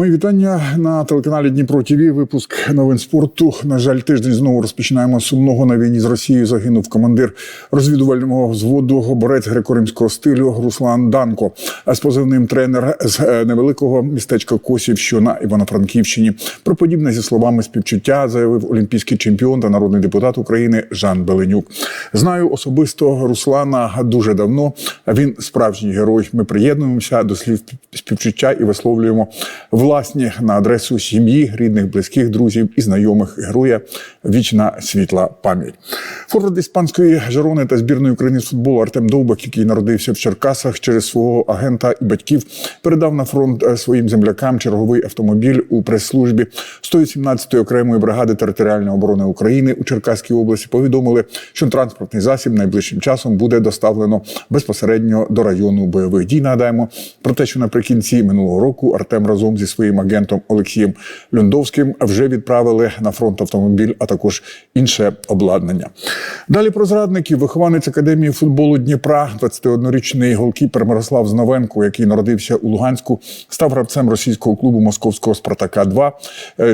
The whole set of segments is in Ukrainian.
Мої вітання на телеканалі Дніпро ТВ. Випуск новин спорту. На жаль, тиждень знову розпочинаємо сумного на війні з Росією. Загинув командир розвідувального взводу, борець греко-римського стилю Руслан Данко. З позивним тренер з е, невеликого містечка Косів, що на Івано-Франківщині. Про подібне зі словами співчуття заявив олімпійський чемпіон та народний депутат України Жан Беленюк. Знаю особисто Руслана дуже давно. Він справжній герой. Ми приєднуємося до слів співчуття і висловлюємо власні на адресу сім'ї, рідних, близьких, друзів і знайомих героя. Вічна світла пам'ять. Форвард іспанської Жерони та збірної України з футболу Артем Довбак, який народився в Черкасах через свого агента і батьків, передав на фронт е, своїм землякам черговий автомобіль у прес-службі 117-ї окремої бригади територіальної оборони України у Черкаській області. Повідомили, що транспортний засіб найближчим часом буде доставлено безпосередньо до району бойових дій. Нагадаємо про те, що наприкінці минулого року Артем разом зі своїм агентом Олексієм Люндовським вже відправили на фронт автомобіль, а також інше обладнання. Далі про зрадників. Вихованець академії футболу Дніпра, 21-річний голкіпер Мирослав Зновенко, який народився у Луганську, став гравцем російського клубу московського Спартака. 2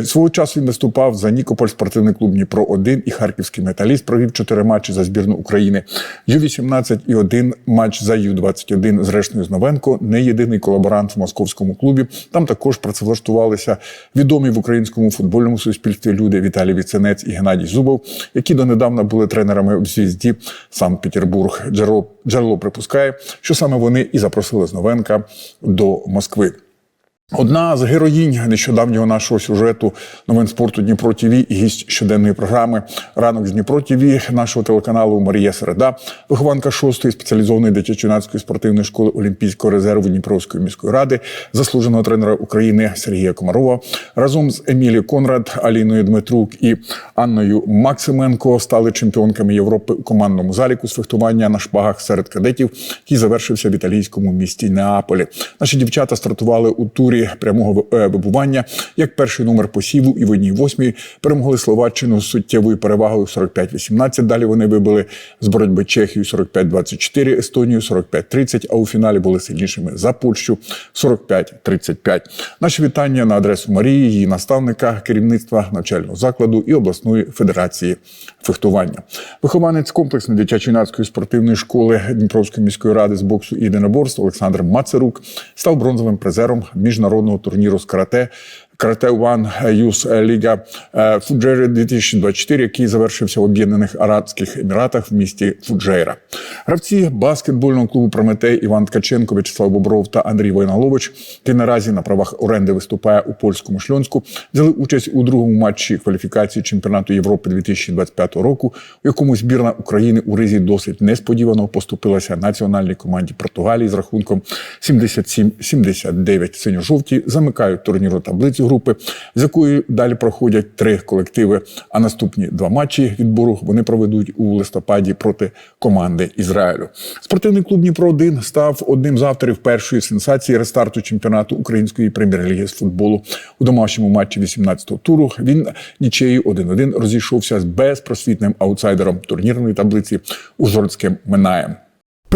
свого часу він виступав за Нікополь, спортивний клуб Дніпро 1 і Харківський металіст. Провів чотири матчі за збірну України. Ю-18 і один матч за Ю-21 з Решною Зновенко. Не єдиний колаборант в московському клубі. Там також працевлаштувалися відомі в українському футбольному суспільстві люди Віталій Віценець і Геннадій Зубов, які донедавна були тренерами у звізді Санкт-Петербург. Джерело, джерело припускає, що саме вони і запросили Зновенка до Москви. Одна з героїнь нещодавнього нашого сюжету новин спорту Дніпро ТВ і гість щоденної програми Ранок з Дніпро ТВ нашого телеканалу Марія Середа, вихованка шостої спеціалізованої дитячо-юнацької спортивної школи Олімпійського резерву Дніпровської міської ради, заслуженого тренера України Сергія Комарова, разом з Емілією Конрад, Аліною Дмитрук і Анною Максименко стали чемпіонками Європи у командному заліку з фехтування на шпагах серед кадетів, який завершився в італійському місті Неаполі. Наші дівчата стартували у турі прямого е, вибування як перший номер посіву і в одній восьмій перемогли Словаччину з суттєвою перевагою 45-18. Далі вони вибили з боротьби Чехію 45-24, Естонію 45-30, а у фіналі були сильнішими за Польщу 45-35. Наші вітання на адресу Марії, її наставника, керівництва навчального закладу і обласної федерації фехтування. Вихованець комплексної дитячо-юнацької спортивної школи Дніпровської міської ради з боксу і єдиноборств Олександр Мацерук став бронзовим призером міжнародного турніру з карате. Карате One Юс Ліга Фуджейра 2024, який завершився в Об'єднаних Арабських Еміратах в місті Фуджейра. Гравці баскетбольного клубу Прометей Іван Ткаченко, В'ячеслав Бобров та Андрій Войналович, який наразі на правах оренди виступає у польському шльонську, взяли участь у другому матчі кваліфікації чемпіонату Європи 2025 року, у якому збірна України у ризі досить несподівано поступилася національній команді Португалії з рахунком 77-79. Синьо-жовті замикають турніру таблицю групи, з якої далі проходять три колективи. А наступні два матчі відбору вони проведуть у листопаді проти команди Ізраїлю. Спортивний клуб Дніпро 1 став одним з авторів першої сенсації рестарту чемпіонату української прем'єр-ліги з футболу у домашньому матчі 18-го туру. Він нічею 1-1 розійшовся з безпросвітним аутсайдером турнірної таблиці Ужгородським Минаєм.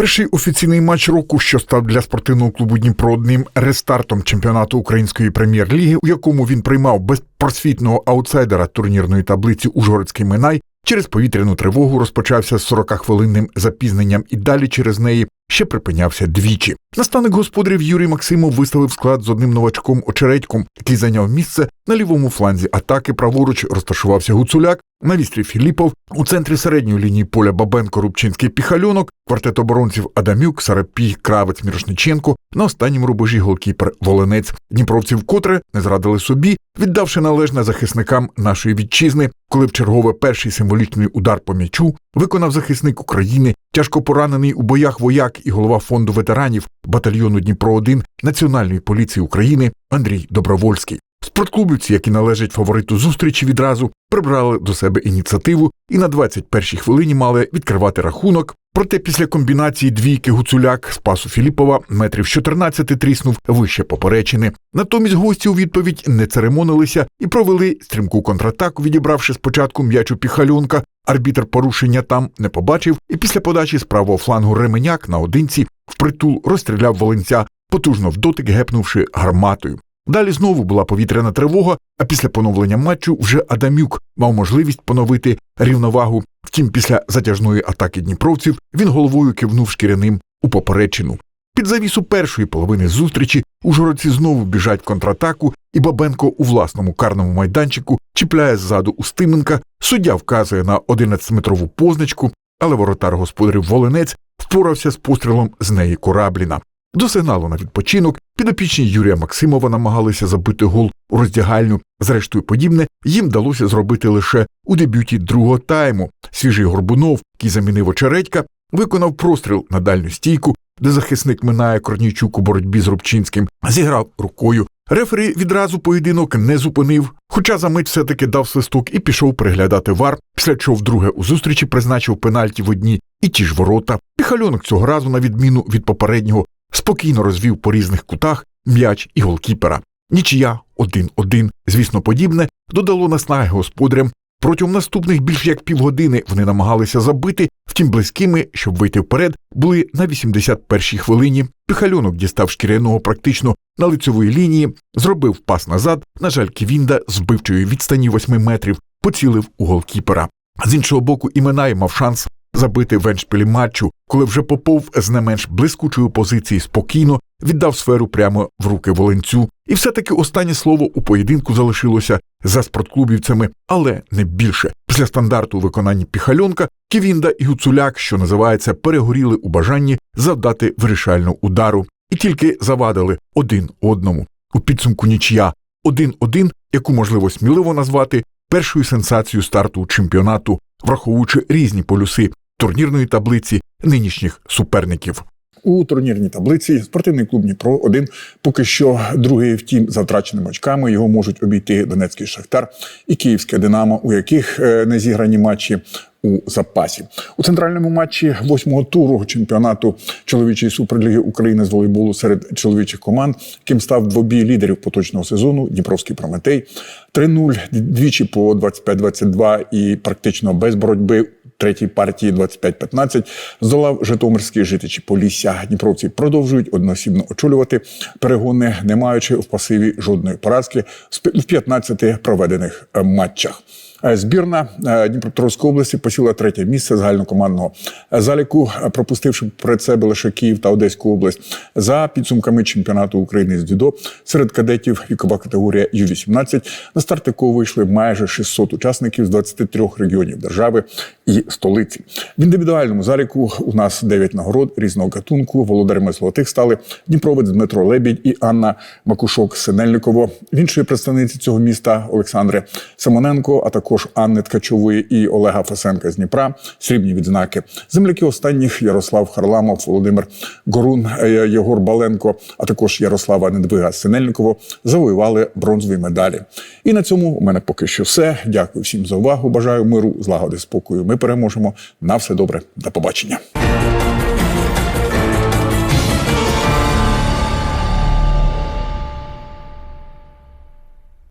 Перший офіційний матч року, що став для спортивного клубу Дніпро одним рестартом чемпіонату української прем'єр-ліги, у якому він приймав безпросвітного аутсайдера турнірної таблиці Ужгородський Минай, через повітряну тривогу розпочався з 40-хвилинним запізненням і далі через неї ще припинявся двічі. Наставник господарів Юрій Максимов виставив склад з одним новачком очередьком, який зайняв місце на лівому фланзі атаки. Праворуч розташувався Гуцуляк, на вістрі Філіпов, у центрі середньої лінії поля Бабенко, Рубчинський Піхальонок, квартет оборонців Адамюк, Сарапій, Кравець, Мірошниченко, на останньому рубежі голкіпер Волинець. Дніпровці вкотре не зрадили собі, віддавши належне захисникам нашої вітчизни, коли в чергове перший символічний удар по м'ячу виконав захисник України, тяжко поранений у боях вояк і голова фонду ветеранів батальйону Дніпро 1 Національної поліції України Андрій Добровольський. Спортклубівці, які належать фавориту зустрічі, відразу прибрали до себе ініціативу і на 21-й хвилині мали відкривати рахунок. Проте після комбінації двійки Гуцуляк Спасу Філіпова метрів з 14 тріснув вище поперечини. Натомість гості у відповідь не церемонилися і провели стрімку контратаку, відібравши спочатку м'яч у піхальонка. Арбітр порушення там не побачив, і після подачі з правого флангу Ременяк наодинці впритул розстріляв волинця, потужно в дотик гепнувши гарматою. Далі знову була повітряна тривога, а після поновлення матчу вже Адамюк мав можливість поновити рівновагу. Втім, після затяжної атаки дніпровців він головою кивнув шкіряним у поперечину. Під завісу першої половини зустрічі ужгородці знову біжать в контратаку, і Бабенко у власному карному майданчику чіпляє ззаду Устименка, суддя вказує на 11-метрову позначку, але воротар господарів Волинець впорався з пострілом з неї Корабліна. До сигналу на відпочинок підопічні Юрія Максимова намагалися забити гол у роздягальню. Зрештою, подібне їм вдалося зробити лише у дебюті другого тайму. Свіжий Горбунов, який замінив очередька, виконав простріл на дальню стійку, де захисник минає Корнійчук у боротьбі з Рубчинським, зіграв рукою. Рефері відразу поєдинок не зупинив, хоча за мить все-таки дав свисток і пішов переглядати вар, після чого вдруге у зустрічі призначив пенальті в одні і ті ж ворота. Піхальонок цього разу, на відміну від попереднього, спокійно розвів по різних кутах м'яч і голкіпера. Нічия 1-1, звісно, подібне, додало наснаги господарям. Протягом наступних більш як півгодини вони намагалися забити, втім близькими, щоб вийти вперед, були на 81-й хвилині. Піхальонок дістав шкіряного практично на лицьової лінії, зробив пас назад. На жаль, Ківінда з вбивчої відстані 8 метрів поцілив у голкіпера. З іншого боку, і Минай мав шанс забити в еншпілі матчу, коли вже Попов з не менш блискучої позиції спокійно віддав сферу прямо в руки Волинцю. І все-таки останнє слово у поєдинку залишилося за спортклубівцями, але не більше. Після стандарту у виконанні Піхальонка Ківінда і Гуцуляк, що називається, перегоріли у бажанні завдати вирішальну удару, і тільки завадили один одному. У підсумку нічия 1-1, яку можливо сміливо назвати першою сенсацією старту чемпіонату, враховуючи різні полюси турнірної таблиці нинішніх суперників. У турнірній таблиці спортивний клуб Дніпро один поки що другий, втім, за втраченими очками його можуть обійти Донецький Шахтар і Київське Динамо, у яких е, не зіграні матчі. У запасі у центральному матчі восьмого туру чемпіонату чоловічої суперліги України з волейболу серед чоловічих команд, яким став двобій лідерів поточного сезону Дніпровський Прометей 3-0, двічі по 25-22 і практично без боротьби третій партії 25-15 здолав Житомирські житичі Полісся. Дніпровці продовжують одноосібно очолювати перегони, не маючи в пасиві жодної поразки в 15 проведених матчах. Е, Збірна е, Дніпропетровської області посіла третє місце загальнокомандного заліку, пропустивши перед себе лише Київ та Одеську область за підсумками чемпіонату України з дзюдо серед кадетів вікова категорія Ю-18, на старт якого вийшли майже 600 учасників з 23 регіонів держави і столиці. В індивідуальному заліку у нас 9 нагород різного гатунку. Володарями золотих стали Дніпровець Дмитро Лебідь і Анна Макушок Синельниково. В іншої представниці цього міста Олександри Симоненко, а також Анни Ткачової і Олега Фасенка з Дніпра. Срібні відзнаки. Земляки останніх Ярослав Харламов, Володимир Горун, е, Єгор Баленко, а також Ярослава Недвига Синельникова завоювали бронзові медалі. І на цьому у мене поки що все. Дякую всім за увагу. Бажаю миру, злагоди, спокою. Ми переможемо. На все добре. До побачення.